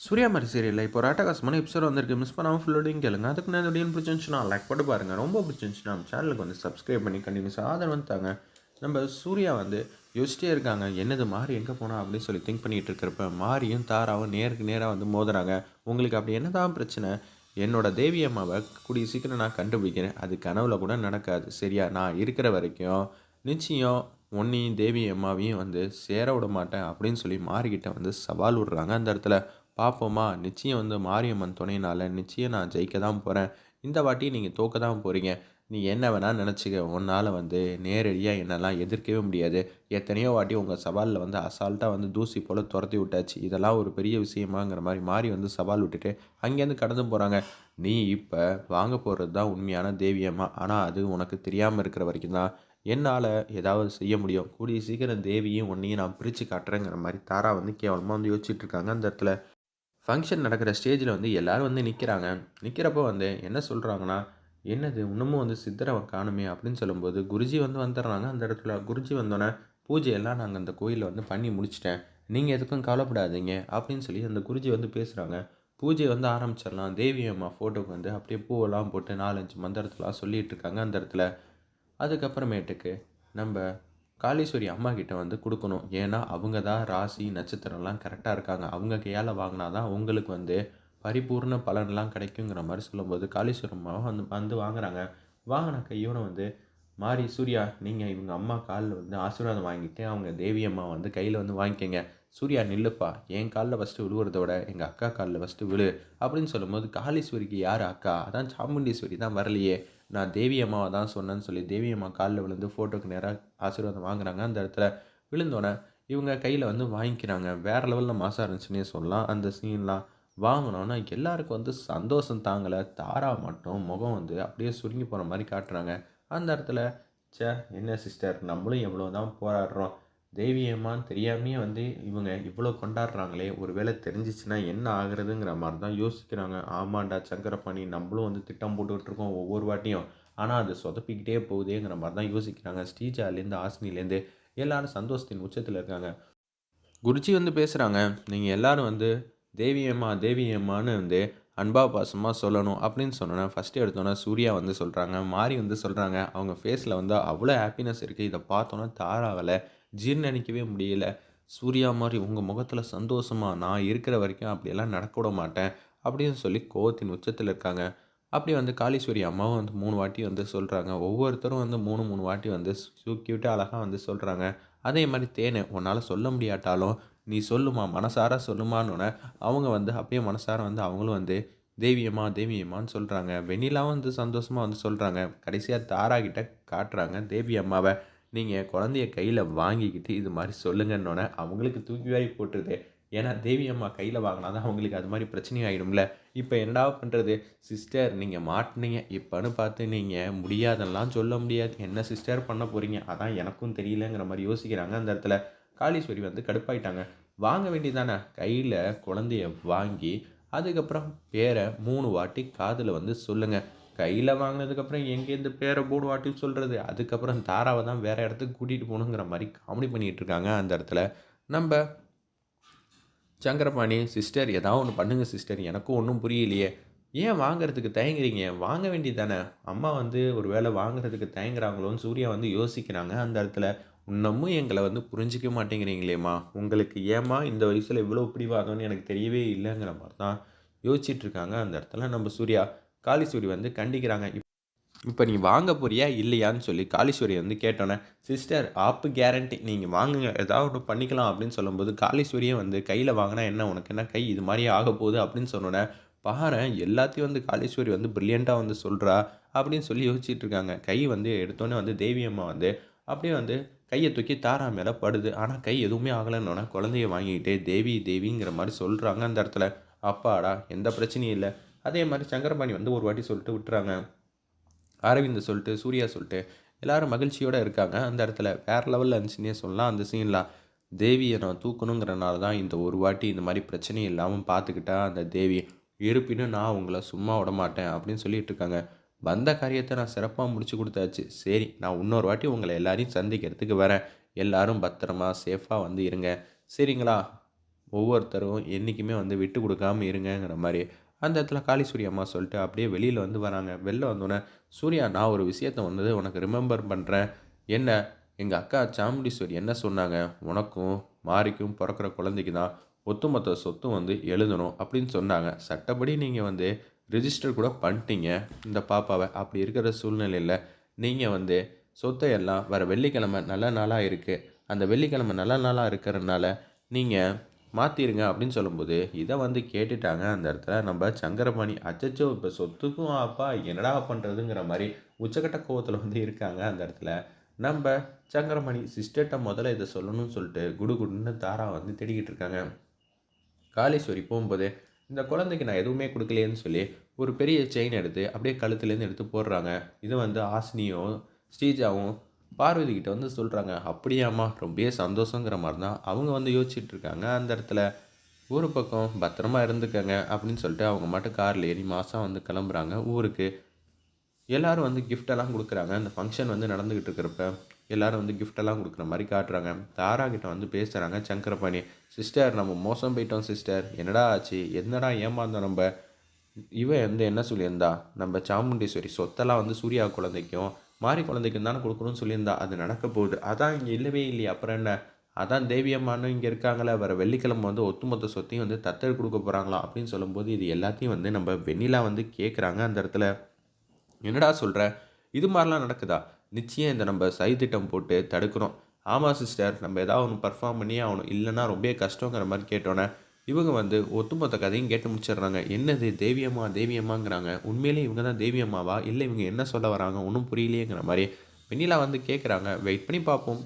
சூர்யா மாதிரி சீரியலில் இப்போ ராட்டகாசமான எபிசோட் வந்திருக்கு. மிஸ் பண்ணாமல் ஃபுல்லோடையும் கேளுங்க. அதுக்கு நான் வீடியோ பிடிச்சிருந்துச்சுன்னா லைக் போட்டு பாருங்கள் ரொம்ப பிடிச்சிருந்துச்சுன்னா நம்ம சேனலுக்கு வந்து சப்ஸ்கிரைப் பண்ணி கண்டினியூஸ் ஆதரவு வந்துட்டாங்க தாங்க. நம்ம சூர்யா வந்து யோசிச்சிட்டே இருக்காங்க. என்னது மாறி எங்கே போனால் அப்படின்னு சொல்லி திங்க் பண்ணிகிட்டு இருக்கிறப்ப மாரியும் தாராவும் நேருக்கு நேராக வந்து மோதுறாங்க. உங்களுக்கு அப்படி என்னதான் பிரச்சனை? என்னோட தேவி அம்மாவை கூடிய சீக்கிரம் நான் கண்டுபிடிக்கிறேன். அது கனவுல கூட நடக்காது. சரியா? நான் இருக்கிற வரைக்கும் நிச்சயம் உன்னையும் தேவி அம்மாவையும் வந்து சேர விட மாட்டேன் அப்படின்னு சொல்லி மாறிக்கிட்ட வந்து சவால் விடுறாங்க அந்த இடத்துல. பார்ப்போமா நிச்சயம் வந்து மாரியம்மன் துணையினால் நிச்சயம் நான் ஜெயிக்க தான் போகிறேன் இந்த வாட்டி நீங்கள் தோக்க தான் போகிறீங்க நீ என்ன வேணால் நினச்சிக்க. உன்னால் வந்து நேரடியாக என்னெல்லாம் எதிர்க்கவே முடியாது. எத்தனையோ வாட்டி உங்கள் சவாலில் வந்து அசால்ட்டாக வந்து தூசி போல் துரத்தி விட்டாச்சு. இதெல்லாம் ஒரு பெரிய விஷயமாங்கிற மாதிரி மாறி வந்து சவால் விட்டுட்டு அங்கேருந்து கடந்து போகிறாங்க நீ இப்போ வாங்க போகிறது தான் உண்மையான தேவியம்மா. ஆனால் அது உனக்கு தெரியாமல் இருக்கிற வரைக்கும் தான் என்னால் ஏதாவது செய்ய முடியும். கூடிய சீக்கிரம் தேவியும் உன்னையும் நான் பிரித்து காட்டுறேங்கிற மாதிரி தாரா வந்து கேவலமாக வந்து யோசிச்சுட்டு இருக்காங்க அந்த இடத்துல. ஃபங்க்ஷன் நடக்கிற ஸ்டேஜில் வந்து எல்லோரும் வந்து நிற்கிறாங்க நிற்கிறப்போ வந்து என்ன சொல்கிறாங்கன்னா என்னது இன்னமும் வந்து சித்தரை காணுமே? அப்படின்னு சொல்லும்போது குருஜி வந்து வந்துடுறாங்க. அந்த இடத்துல குருஜி வந்தோடனே பூஜையெல்லாம் நாங்கள் அந்த கோயிலில் வந்து பண்ணி முடிச்சிட்டேன். நீங்கள் எதுக்கும் கவலைப்படாதீங்க. அப்படின்னு சொல்லி அந்த குருஜி வந்து பேசுகிறாங்க பூஜை வந்து ஆரம்பிச்சிடலாம். தேவி அம்மா ஃபோட்டோக்கு வந்து அப்படியே பூவெல்லாம் போட்டு நாலஞ்சு மந்திரத்தெலாம் சொல்லிகிட்டு இருக்காங்க அந்த இடத்துல. அதுக்கப்புறமேட்டுக்கு நம்ம காளீஸ்வரி அம்மா கிட்ட வந்து கொடுக்கணும். ஏன்னா அவங்க தான் ராசி நட்சத்திரம்லாம் கரெக்டாக இருக்காங்க. அவங்க கையால் வாங்கினா தான் உங்களுக்கு வந்து பரிபூர்ண பலன்லாம் கிடைக்குங்கிற மாதிரி சொல்லும்போது காளீஸ்வரி அம்மாவும் வந்து வந்து வாங்குறாங்க. வாங்கின கையோட வந்து மாறி சூர்யா நீங்கள் இவங்க அம்மா காலில் வந்து ஆசீர்வாதம் வாங்கிட்டு அவங்க தேவி அம்மா வந்து கையில் வந்து வாங்கிக்கோங்க. சூர்யா நில்லுப்பா. என் காலில் ஃபஸ்ட்டு விழுவுறத விட எங்கள் அக்கா காலில் ஃபஸ்ட்டு விழு. அப்படின்னு சொல்லும்போது காளீஸ்வரிக்கு யார் அக்கா? அதான் சாமுண்டீஸ்வரி தான் வரலையே. நான் தேவி அம்மாவை தான் சொன்னேன்னு சொல்லி தேவி அம்மா காலில் விழுந்து ஃபோட்டோக்கு நேராக ஆசீர்வாதம் வாங்குறாங்க. அந்த இடத்துல விழுந்தோடனே இவங்க கையில் வந்து வாங்கிக்கிறாங்க. வேறு லெவலில் மாசாக இருந்துச்சுன்னே சொல்லலாம். அந்த சீன்லாம் வாங்கினோன்னா எல்லாருக்கும் வந்து சந்தோஷம் தாங்கலை. தாரா மட்டும் முகம் வந்து அப்படியே சுருங்கி போகிற மாதிரி காட்டுறாங்க. அந்த இடத்துல சே என்ன சிஸ்டர் நம்மளும் எவ்வளோ தான் போராடுறோம். தெய்வீகமான்னு தெரியாமையே வந்து இவங்க இவ்வளோ கொண்டாடுறாங்களே ஒரு வேளை தெரிஞ்சிச்சுன்னா என்ன ஆகுறதுங்கிற மாதிரி தான் யோசிக்கிறாங்க. ஆமாண்டா சங்கரப்பாணி நம்மளும் வந்து திட்டம் போட்டுட்ருக்கோம் ஒவ்வொரு வாட்டியும். ஆனால் அது சொதப்பிக்கிட்டே போகுதேங்கிற மாதிரி தான் யோசிக்கிறாங்க. ஸ்ரீஜாலேருந்து ஆசினிலேருந்து எல்லோரும் சந்தோஷத்தின் உச்சத்தில் இருக்காங்க. குருஜி வந்து பேசுகிறாங்க நீங்கள் எல்லோரும் வந்து தேவியம்மா தேவியம்மான்னு வந்து அன்பா பாசமாக சொல்லணும். அப்படின்னு சொன்னோன்னே ஃபஸ்ட்டு எடுத்தோன்னே சூர்யா வந்து சொல்கிறாங்க மாறி வந்து சொல்கிறாங்க அவங்க ஃபேஸில் வந்து அவ்வளோ ஹாப்பினஸ் இருக்குது இதை பார்த்தோன்னே தாராகலை. ஜீர்ணிக்கவே முடியல. சூர்யா மாதிரி உங்கள் முகத்தில் சந்தோஷமாக நான் இருக்கிற வரைக்கும் அப்படியெல்லாம் நடக்க விட மாட்டேன் அப்படின்னு சொல்லி கோவத்தின் உச்சத்தில் இருக்காங்க. அப்படி வந்து காளீஸ்வரி அம்மாவும் வந்து மூணு வாட்டி வந்து சொல்கிறாங்க ஒவ்வொருத்தரும் வந்து மூணு மூணு வாட்டி வந்து சூக்கிவிட்டு அழகாக வந்து சொல்கிறாங்க அதே மாதிரி தேனை உன்னால் சொல்ல முடியாட்டாலும் நீ சொல்லுமா மனசார சொல்லுமான்னு அவங்க வந்து அப்படியே மனசார வந்து அவங்களும் வந்து தேவியம்மா தேவியம்மான்னு சொல்கிறாங்க வெண்ணிலாவும் வந்து சந்தோஷமாக வந்து சொல்கிறாங்க கடைசியாக தாராகிட்ட காட்டுறாங்க தேவி அம்மாவை. நீங்கள் குழந்தைய கையில் வாங்கிக்கிட்டு இது மாதிரி சொல்லுங்கன்னொன்னே அவங்களுக்கு தூக்கி வாரி போட்டுருது. ஏன்னா தேவி அம்மா கையில் வாங்கினா தான் அவங்களுக்கு அது மாதிரி பிரச்சனை ஆகிடும்ல இப்போ என்னடா பண்ணுறது சிஸ்டர் நீங்கள் மாட்டினீங்க. இப்போன்னு பார்த்து நீங்கள் முடியாதெல்லாம் சொல்ல முடியாது. என்ன சிஸ்டர் பண்ண போகிறீங்க அதான் எனக்கும் தெரியலங்கிற மாதிரி யோசிக்கிறாங்க அந்த இடத்துல. காளீஸ்வரி வந்து கடுப்பாயிட்டாங்க. வாங்க வேண்டியதானே கையில் குழந்தைய வாங்கி அதுக்கப்புறம் பேரை மூணு வாட்டி காதில் வந்து சொல்லுங்கள் கையில் வாங்கினதுக்கப்புறம் எங்கேருந்து பேரை போர்டு வாட்டி சொல்கிறது அதுக்கப்புறம் தாராவை தான் வேறு இடத்துக்கு கூட்டிகிட்டு போகணுங்கிற மாதிரி காமெடி பண்ணிகிட்டு இருக்காங்க அந்த இடத்துல. நம்ம சங்கரபாணி சிஸ்டர் ஏதாவது ஒன்று பண்ணுங்கள் சிஸ்டர். எனக்கும் ஒன்றும் புரியலையே. ஏன் வாங்குறதுக்கு தயங்குறீங்க? வாங்க வேண்டியது தானே அம்மா வந்து ஒரு வேளை வாங்குறதுக்கு தயங்குறாங்களோன்னு சூர்யா வந்து யோசிக்கிறாங்க அந்த இடத்துல. இன்னமும் எங்களை வந்து புரிஞ்சிக்க மாட்டேங்கிறீங்களேம்மா. உங்களுக்கு ஏமா இந்த வயசில் இவ்வளோ பிடிவாதம்னு எனக்கு தெரியவே இல்லைங்கிற மாதிரி தான் யோசிச்சுட்ருக்காங்க அந்த இடத்துல நம்ம சூர்யா. காளீஸ்வரி வந்து கண்டிக்கிறாங்க. இப்போ நீ வாங்க போறியா இல்லையான்னு சொல்லி காளீஸ்வரி வந்து கேட்டோன்னே சிஸ்டர் ஆப்பு கேரண்டி நீங்கள் வாங்குங்க ஏதாவது ஒன்று பண்ணிக்கலாம் அப்படின்னு சொல்லும்போது காளீஸ்வரியே வந்து கையில் வாங்கினா என்ன உனக்கு என்ன கை இது மாதிரி ஆக போகுது? அப்படின்னு சொன்னோன்னே பாரு எல்லாத்தையும் வந்து காளீஸ்வரி வந்து ப்ரில்லியண்ட்டாக வந்து சொல்கிறா அப்படின்னு சொல்லி யோசிச்சுட்டு இருக்காங்க. கை வந்து எடுத்தோன்னே வந்து தேவி அம்மா வந்து அப்படியே வந்து கையை தூக்கி தாரா மேலே படுது. ஆனால் கை எதுவுமே ஆகலைன்னொன்னே குழந்தைய வாங்கிக்கிட்டே தேவி தேவிங்கிற மாதிரி சொல்கிறாங்க அந்த இடத்துல. அப்பாடா எந்த பிரச்சனையும் இல்லை. அதே மாதிரி சங்கரபாணி வந்து ஒரு வாட்டி சொல்லிட்டு விட்டுறாங்க. அரவிந்த் சொல்லிட்டு சூர்யா சொல்லிட்டு எல்லோரும் மகிழ்ச்சியோடு இருக்காங்க. அந்த இடத்துல வேறு லெவலில் இருந்துச்சுன்னே சொல்லலாம். அந்த சீன்லாம் தேவியை நான் தூக்கணுங்கிறனால தான் இந்த ஒரு வாட்டி இந்த மாதிரி பிரச்சனை இல்லாமல் பார்த்துக்கிட்டா அந்த தேவி இருப்பினும் நான் உங்களை சும்மா விட மாட்டேன் அப்படின்னு சொல்லிட்டு இருக்காங்க. வந்த காரியத்தை நான் சிறப்பாக முடிச்சு கொடுத்தாச்சு. சரி நான் இன்னொரு வாட்டி உங்களை எல்லாரையும் சந்திக்கிறதுக்கு வரேன். எல்லாரும் பத்திரமா சேஃபாக வந்து இருங்க. சரிங்களா? ஒவ்வொருத்தரும் என்றைக்குமே வந்து விட்டு கொடுக்காம இருங்கங்கிற மாதிரி அந்த இடத்துல காளீஸ்வரி அம்மா சொல்லிட்டு அப்படியே வெளியில் வந்து வராங்க. வெளில வந்தோடனே சூர்யா நான் ஒரு விஷயத்த வந்தது உனக்கு ரிமெம்பர் பண்ணுறேன் என்ன? எங்கள் அக்கா சாமுண்டீஸ்வரி என்ன சொன்னாங்க? உனக்கும் மாரிக்கும் பிறக்கிற குழந்தைக்கு தான் ஒட்டுமொத்த சொத்தும் வந்து எழுதணும் அப்படின்னு சொன்னாங்க. சட்டப்படி நீங்கள் வந்து ரிஜிஸ்டர் கூட பண்ணிட்டீங்க இந்த பாப்பாவை. அப்படி இருக்கிற சூழ்நிலையில் நீங்கள் வந்து சொத்தை எல்லாம் வர வெள்ளிக்கிழமை நல்ல நாளாக இருக்குது அந்த வெள்ளிக்கிழமை நல்ல நாளாக இருக்கிறதுனால நீங்கள் மாற்றிருங்க அப்படின்னு சொல்லும்போது இதை வந்து கேட்டுட்டாங்க. அந்த இடத்துல நம்ம சங்கரபாணி அச்சச்சோ இப்போ சொத்துக்கும் அப்பா என்னடா பண்ணுறதுங்கிற மாதிரி உச்சக்கட்ட கோவத்தில் வந்து இருக்காங்க அந்த இடத்துல. நம்ம சங்கரமணி சிஸ்டர்கிட்ட முதல்ல இதை சொல்லணும்னு சொல்லிட்டு குடு குடுன்னு தாரா வந்து தேடிக்கிட்டு இருக்காங்க. காளீஸ்வரி போகும்போது இந்த குழந்தைக்கு நான் எதுவுமே கொடுக்கலையேன்னு சொல்லி ஒரு பெரிய செயின் எடுத்து அப்படியே கழுத்துலேருந்து எடுத்து போடுறாங்க. இது வந்து ஆசினியும் ஸ்ரீஜாவும் பார்வதி கிட்ட வந்து சொல்கிறாங்க அப்படியாம்மா ரொம்பவே சந்தோஷங்கிற மாதிரி தான் அவங்க வந்து யோசிச்சுட்டு இருக்காங்க. அந்த இடத்துல ஒரு பக்கம் பத்திரமா இருந்துக்கங்க அப்படின்னு சொல்லிட்டு அவங்க மட்டும் காரில் ஏறி மாதம் வந்து கிளம்புறாங்க. ஊருக்கு எல்லோரும் வந்து கிஃப்டெல்லாம் கொடுக்குறாங்க. அந்த ஃபங்க்ஷன் வந்து நடந்துக்கிட்டு இருக்கிறப்ப எல்லாரும் வந்து கிஃப்டெல்லாம் கொடுக்குற மாதிரி காட்டுறாங்க. தாரா கிட்ட வந்து பேசுகிறாங்க சங்கரபாணி சிஸ்டர் நம்ம மோசம் போயிட்டோம் சிஸ்டர். என்னடா ஆச்சு? என்னடா ஏமாந்தோம் நம்ம? இவன் வந்து என்ன சொல்லியிருந்தா நம்ம சாமுண்டீஸ்வரி சொத்தெல்லாம் வந்து சூர்யா குழந்தைக்கும் மாரி குழந்தைக்கு தானே கொடுக்கணும்னு சொல்லியிருந்தா அது நடக்க போகுது. அதான் இங்கே இல்லவே இல்லையா. அப்புறம் என்ன? அதான் தேவியம்மானும் இங்கே இருக்காங்களே வர வெள்ளிக்கிழமை வந்து ஒட்டுமொத்த சொத்தையும் வந்து தத்தெடு கொடுக்க போகிறாங்களா அப்படின்னு சொல்லும்போது இது எல்லாத்தையும் வந்து நம்ம வெண்ணிலா வந்து கேட்குறாங்க அந்த இடத்துல. என்னடா சொல்கிற இது மாதிரிலாம் நடக்குதா? நிச்சயம் இந்த நம்ம சைத்திட்டம் திட்டம் போட்டு தடுக்கிறோம் ஆமாம் சிஸ்டர் நம்ம ஏதாவது ஒன்று பர்ஃபார்ம் பண்ணியே ஆகணும். இல்லைன்னா ரொம்ப கஷ்டங்கிற மாதிரி கேட்டோன்னே இவங்க வந்து ஒட்டுமொத்த கதையும் கேட்டு முடிச்சிடுறாங்க. என்னது தேவியம்மா தேவியம்மாங்கிறாங்க. உண்மையிலே இவங்க தான் தேவியம்மாவா? இல்லை இவங்க என்ன சொல்ல வராங்க? ஒன்றும் புரியலையேங்கிற மாதிரி வெண்ணிலா வந்து கேட்குறாங்க வெயிட் பண்ணி பார்ப்போம்.